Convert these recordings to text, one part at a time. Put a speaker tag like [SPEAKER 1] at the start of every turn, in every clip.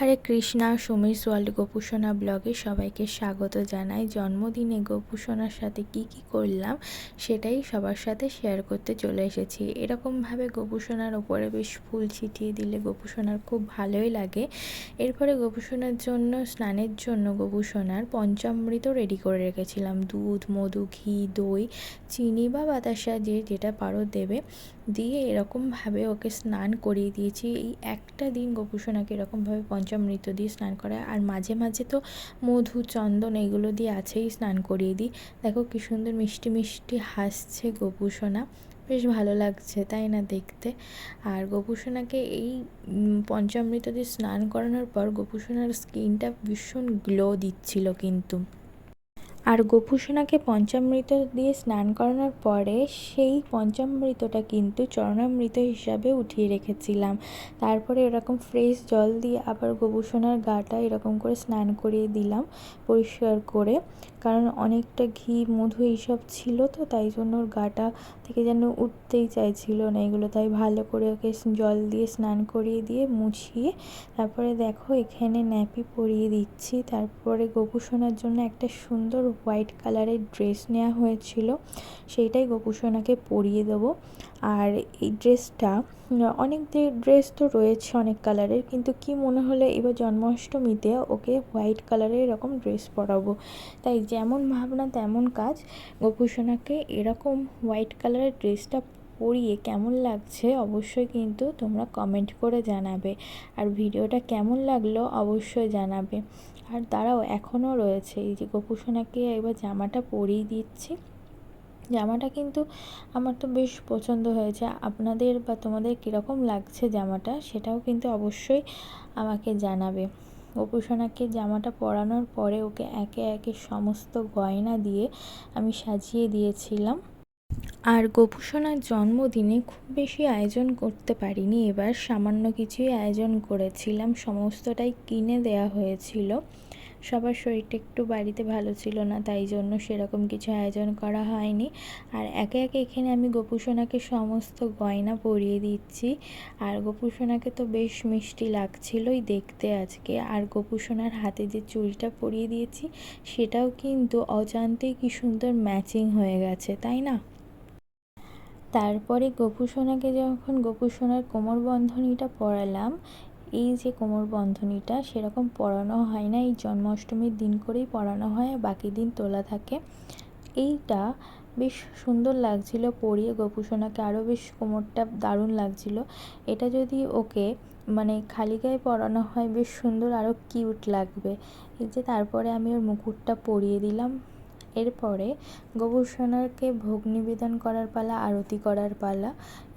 [SPEAKER 1] হরে Krishna Sumi's world গোপুসোনা ব্লগে সবাইকে স্বাগত জানাই। জন্মদিনে গোপুসোনার সাথে কি কি করলাম সেটাই সবার সাথে শেয়ার করতে চলে এসেছি। এরকমভাবে গোপুসোনার ওপরে বেশ ফুল ছিটিয়ে দিলে গোপুসোনার খুব ভালোই লাগে। এরপরে গোপুসোনার জন্য, স্নানের জন্য গোপুসোনার পঞ্চামৃত রেডি করে রেখেছিলাম। দুধ, মধু, ঘি, দই, চিনি বা বাতাসা যে যেটা পারো দেবে। দিয়ে এরকমভাবে ওকে স্নান করিয়ে দিয়েছি। এই একটা দিন গোপুসোনাকে এরকমভাবে পঞ্চামৃত দিয়ে স্নান করায়। আর মাঝে মাঝে তো মধু, চন্দন এগুলো দিয়ে আছেই স্নান করিয়ে দিই। দেখো কী সুন্দর মিষ্টি মিষ্টি হাসছে গোপুসোনা। বেশ ভালো লাগছে, তাই না দেখতে? আর গোপুসোনাকে এই পঞ্চামৃত দিয়ে স্নান করানোর পর গোপুসোনার স্কিনটা ভীষণ গ্লো দিচ্ছিল কিন্তু। আর গোপুসোনাকে পঞ্চামৃত দিয়ে স্নান করানোর পরে সেই পঞ্চামৃতটা কিন্তু চরণামৃত হিসাবে উঠিয়ে রেখেছিলাম। তারপরে এরকম ফ্রেশ জল দিয়ে আবার গোপুসোনার গাটা এরকম করে স্নান করিয়ে দিলাম পরিষ্কার করে। কারণ অনেকটা ঘি, মধু এইসব ছিল তো, তাই জন্য ওর গাটা থেকে যেন উঠতেই চাইছিল না এগুলো। তাই ভালো করে ওকে জল দিয়ে স্নান করিয়ে দিয়ে মুছিয়ে তারপরে দেখো এখানে ন্যাপি পরিয়ে দিচ্ছি। তারপরে গোপুসোনার জন্য একটা সুন্দর হোয়াইট কালারের ড্রেস নেওয়া হয়েছিল, সেইটাই গোপুসোনাকে পরিয়ে দেবো। আর এই ড্রেসটা অনেক ড্রেস তো রয়েছে অনেক কালারের, কিন্তু কি মনে হলে এবার জন্মাষ্টমীতে ওকে হোয়াইট কালারের এরকম ড্রেস পরাবো। তাই যেমন ভাবনা তেমন কাজ, গোপুসোনাকে এরকম হোয়াইট কালারের ড্রেসটা পরিয়ে কেমন লাগছে অবশ্যই কিন্তু তোমরা কমেন্ট করে জানাবে। আর ভিডিওটা কেমন লাগল অবশ্যই জানাবে। আর তারাও এখনও রয়েছে। এই যে গোপুসোনাকে এবার জামাটা পরিয়ে দিচ্ছি। জামাটা কিন্তু আমার তো বেশ পছন্দ হয়েছে। আপনাদের বা তোমাদের কীরকম লাগছে জামাটা সেটাও কিন্তু অবশ্যই আমাকে জানাবে। গোপুসোনাকে জামাটা পরানোর পরে ওকে একে একে সমস্ত গয়না দিয়ে আমি সাজিয়ে দিয়েছিলাম। আর গোপুসোনার জন্মদিনে খুব বেশি আয়োজন করতে পারিনি। এবার সামান্য কিছুই আয়োজন করেছিলাম। সমস্তটাই কিনে দেয়া হয়েছিল। সবার শরীরটা একটু বাড়িতে ভালো ছিল না, তাই জন্য সেরকম কিছু আয়োজন করা হয়নি। আর একে একে এখানে আমি গোপুসোনাকে সমস্ত গয়না পরিয়ে দিচ্ছি। আর গোপুসোনাকে তো বেশ মিষ্টি লাগছিলই দেখতে আজকে। আর গোপুসোনার হাতে যে চুলটা পরিয়ে দিয়েছি, সেটাও কিন্তু অজান্তেই কি সুন্দর ম্যাচিং হয়ে গেছে, তাই না? তারপরে গোপুসোনাকে যখন গোপুসোনার কোমর বন্ধনীটা পরালাম, এই যে কোমর বন্ধনীটা সেরকম পরানো হয় না, এই জন্মাষ্টমীর দিন করেই পরানো হয় বাকি দিন তোলা থাকে। এইটা বেশ সুন্দর লাগছিল পরিয়ে গোপুসোনাকে আরও বেশ কোমরটা দারুণ লাগছিল। এটা যদি ওকে মানে খালি গায়ে পরানো হয়, বেশ সুন্দর, আরও কিউট লাগবে। এই যে তারপরে আমি ওর মুকুটটা পরিয়ে দিলাম। এরপরে গোবর্ষণাকে ভোগ নিবেদন করার পালা, আরতি করার পালা,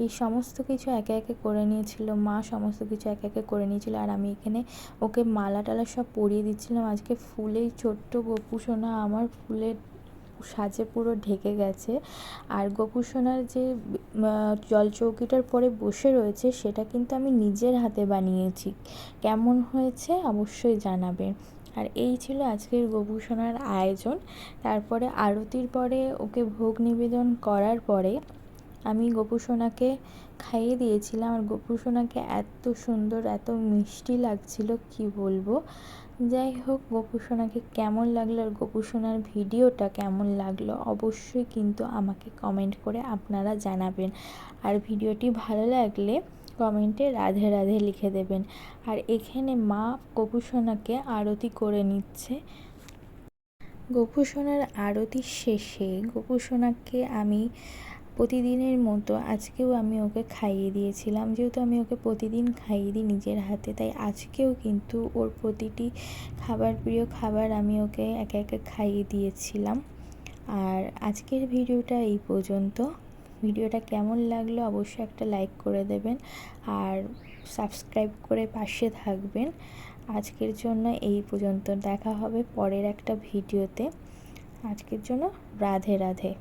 [SPEAKER 1] এই সমস্ত কিছু একে একে করে নিয়েছিল, মা সমস্ত কিছু একে একে করে নিয়েছিল, আর আমি এখানে ওকে মালা টালা সব পরিয়ে দিচ্ছিলাম। আজকে ফুলেই ছোট্ট গোপুসোনা আমার ফুলের সাজে পুরো ঢেকে গেছে। আর গোপুসোনার যে জলচৌকিটার পরে বসে রয়েছে, সেটা কিন্তু আমি নিজের হাতে বানিয়েছি। কেমন হয়েছে অবশ্যই জানাবেন। আর এই ছিল আজকের গোপুসোনার আয়োজন। তারপরে আরতির পরে ওকে ভোগ নিবেদন করার পরে আমি গোপুসোনাকে খাইয়ে দিয়েছিলাম। আর গোপুসোনাকে এত সুন্দর, এত মিষ্টি লাগছিল, কি বলব? যাই হোক, গোপুসোনাকে কেমন লাগল আর গোপুসোনার ভিডিওটা কেমন লাগল অবশ্যই কিন্তু আমাকে কমেন্ট করে আপনারা জানাবেন। আর ভিডিওটি ভালো লাগলে কমেন্টে রাধে রাধে লিখে দেবেন। আর এখানে মা গোপুসোনাকে আরতি করে নিচ্ছে। গোপুসোনার আরতির শেষে গোপুসোনাকে আমি প্রতিদিনের মতো আজকেও আমি ওকে খাইয়ে দিয়েছিলাম। যেহেতু আমি ওকে প্রতিদিন খাইয়ে দিই নিজের হাতে, তাই আজকেও কিন্তু ওর প্রতিটি খাবার, প্রিয় খাবার আমি ওকে একে একে খাইয়ে দিয়েছিলাম। আর আজকের ভিডিওটা এই পর্যন্ত। ভিডিওটা কেমন লাগল অবশ্যই একটা লাইক করে দেবেন আর সাবস্ক্রাইব করে পাশে থাকবেন। আজকের জন্য এই পর্যন্ত। দেখা হবে পরের একটা ভিডিওতে। আজকের জন্য রাধে রাধে।